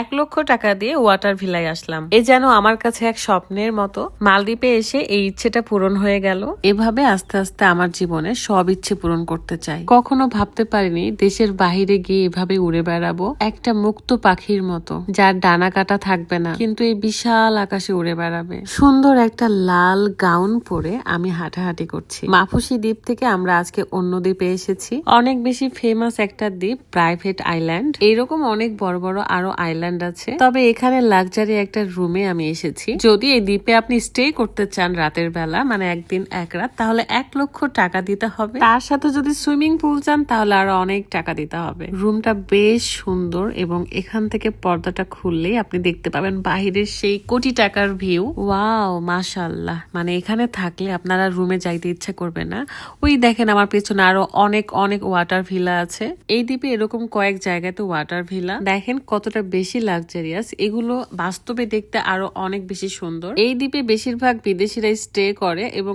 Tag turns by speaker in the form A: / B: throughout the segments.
A: এক লক্ষ টাকা দিয়ে ওয়াটার ভিলায় আসলাম। এ যেন আমার কাছে এক স্বপ্নের মতো। মালদ্বীপে এসে এই ইচ্ছেটা পূরণ হয়ে গেল। এভাবে আস্তে আস্তে আমার জীবনে সব ইচ্ছে পূরণ করতে চাই। কখনো ভাবতে পারিনি দেশের বাহিরে গিয়ে এভাবে উড়ে বেড়াবো। একটা মুক্ত পাখির মতো, যার ডানা কাটা থাকবে না, কিন্তু এই বিশাল আকাশে উড়ে বেড়াবে। সুন্দর একটা লাল গাউন পরে আমি হাঁটাহাঁটি করছি। মাফুসি দ্বীপ থেকে আমরা আজকে অন্য দ্বীপে এসেছি। অনেক বেশি ফেমাস একটা দ্বীপ প্রাইভেট আইল্যান্ড এরকম অনেক বড় বড় আরও আইল্যান্ড আছে। তবে এখানে লাক্সারি একটা রুমে আমি এসেছি। যদি এই দ্বীপে আপনি স্টে করতে চান রাতের বেলা মানে একদিন এক রাত, তাহলে এক লক্ষ টাকা দিতে হবে। তার সাথে যদি সুইমিং পুল চান, তাহলে আরও অনেক টাকা দিতে হবে। রুমটা বেশ সুন্দর এবং এখান থেকে পর্দাটা খুললেই আপনি দেখতে পাবেন বাহিরের সেই কোটি টাকার ভিউ ওয়াও মাশাল্লাহ মানে এখানে থাকলে আপনারা রুমে যাইতে ইচ্ছা করবে না। ওই দেখেন আমার পেছনে আরও অনেক অনেক ওয়াটার ভিলা আছে। এই দ্বীপে এরকম কয়েক জায়গাতে ওয়াটার ভিলা দেখেন কতটা বেশি লাক্সারিয়াস এগুলো বাস্তবে দেখতে আরও অনেক বেশি সুন্দর। এই দ্বীপে বেশিরভাগ বিদেশিরা স্টে করে এবং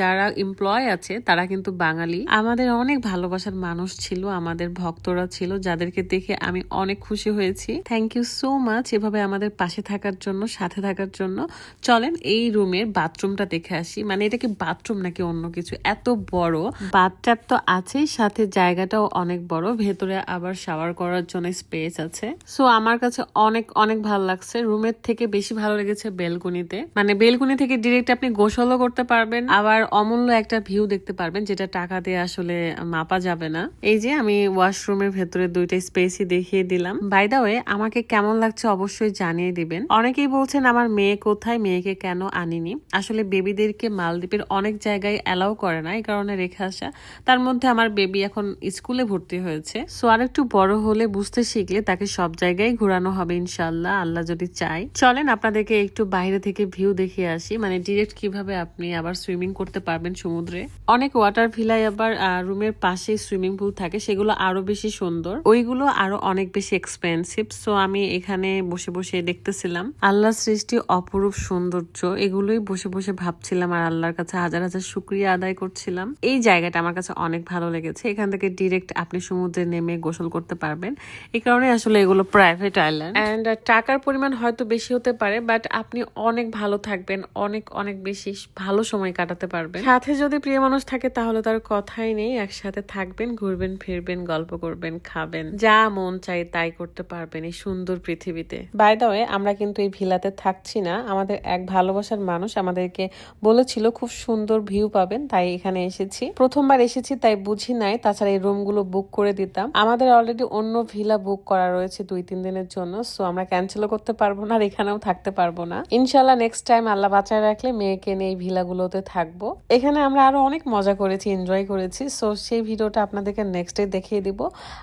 A: যারা এমপ্লয় আছে, তারা কিন্তু বাঙালি। আমাদের অনেক ভালোবাসার মানুষ ছিল, আমাদের ভক্তরা ছিল, যাদেরকে দেখে আমি অনেক খুশি হয়েছি। থ্যাংক ইউ সো মাচ এভাবে আমাদের পাশে থাকার জন্য, সাথে থাকার জন্য। চলেন এই রুমের বাথরুমটা দেখে আসি। মানে এটা কি বাথরুম নাকি অন্য কিছু? এত বড়। বাথটাব তো আছেই, সাথে জায়গাটাও অনেক বড়। ভেতরে আবার শাওয়ার করার জন্য স্পেস আছে। সো আমার কাছে অনেক অনেক ভালো লাগছে। রুমের থেকে বেশি ভালো লেগেছে বেলকুনিতে। মানে বেলকুনি থেকে ডিরেক্ট আপনি গোসলও করতে পারবেন। আবার অমূল্য একটা ভিউ দেখতে পারবেন, যেটা টাকা দিয়ে আসলে মাপা যাবে না। এই যে আমি ওয়াশরুমের ভেতরে দুইটা স্পেসই দেখিয়ে দিলাম। বাই দা ওয়ে, আমাকে কেমন লাগছে অবশ্যই জানিয়ে দিবেন। অনেকেই বলছেন, আমার মেয়ে কোথায়? মেয়েকে কেন আনিনি? আসলে বেবিদেরকে মালদ্বীপের অনেক জায়গায় অ্যালাউ করে না, এই কারণে রেখে আসা। তার মধ্যে আমার বেবি এখন স্কুলে ভর্তি হয়েছে। সো আর একটু বড় হলে বুঝতে শিখলে তাকে সব জায়গায় ঘোরানো হবে ইনশাল্লাহ আল্লাহ যদি চাই চলেন আপনাদেরকে একটু বাইরে থেকে ভিউ দেখিয়ে আসি মানে ডিরেক্ট কীভাবে আপনি আবার সুইমিং করতে পারবেন সমুদ্রে। অনেক ওয়াটার ভিলায় আবার রুমের পাশে সুইমিং পুল থাকে, সেগুলো আরও বেশি সুন্দর। ওইগুলো আরও অনেক বেশি এক্সপেন্সিভ সো আমি এখানে বসে বসে দেখতেছিলাম। আল্লাহ সৃষ্টি অপরূপ সৌন্দর্য, এগুলোই বসে বসে ভাবছিলাম আর আল্লাহর কাছে হাজার হাজার শুক্রিয়া আদায় করছিলাম। এই জায়গাটা আমার কাছে অনেক ভালো লেগেছে, এখান থেকে ডিরেক্ট আপনি সমুদ্রে নেমে গোসল করতে পারবেন। এই কারণে আসলে এগুলো প্রাইভেট আইল্যান্ড অ্যান্ড টাকার পরিমাণ হয়তো বেশি হতে পারে বাট আপনি অনেক ভালো থাকবেন অনেক অনেক বেশি ভালো সময় কাটাতে পারবেন। সাথে যদি প্রিয় মানুষ থাকে তাহলে তার কথাই নেই একসাথে থাকবেন ঘুরবেন ফিরবেন গল্প করবেন খাবেন যা মন চাই তাই করতে পারবেন এই সুন্দর পৃথিবীতে। বাই দা ওয়ে আমরা কিন্তু এই ভিলাতে থাকছি না আমাদের এক ভালোবাসার মানুষ আমাদেরকে বলেছিল খুব সুন্দর ভিউ পাবেন তাই এখানে এসেছি। প্রথমবার এসেছি তাই বুঝি নাই তাছাড়া এই রুমগুলো বুক করে দিতাম। আমাদের অলরেডি অন্য ভিলা বুক করা রয়েছে দুই তিন দিনের জন্য সো আমরা ক্যান্সেলও করতে পারব না আর এখানেও থাকতে পারব না। ইনশাল্লাহ নেক্সট টাইম আল্লাহ বাঁচায় রাখলে মেয়েকে নিয়ে এই ভিলাগুলোতে থাকব। এখানে আমরা আরও অনেক মজা করেছি এনজয় করেছি সো সেই ভিডিওটা আপনাদেরকে নেক্সট ডে দেখিয়ে দিব।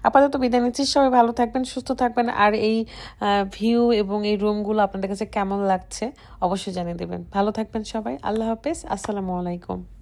A: আপাতত বিদায় নিচ্ছি, সবাই ভালো থাকবেন, সুস্থ থাকবেন, আর এই ভিউ এবং এই রুমগুলো আপনাদের কাছে কেমন লাগছে অবশ্যই জানিয়ে দেবেন। ভালো থাকবেন সবাই, আল্লাহ হাফেজ, আসসালামু আলাইকুম।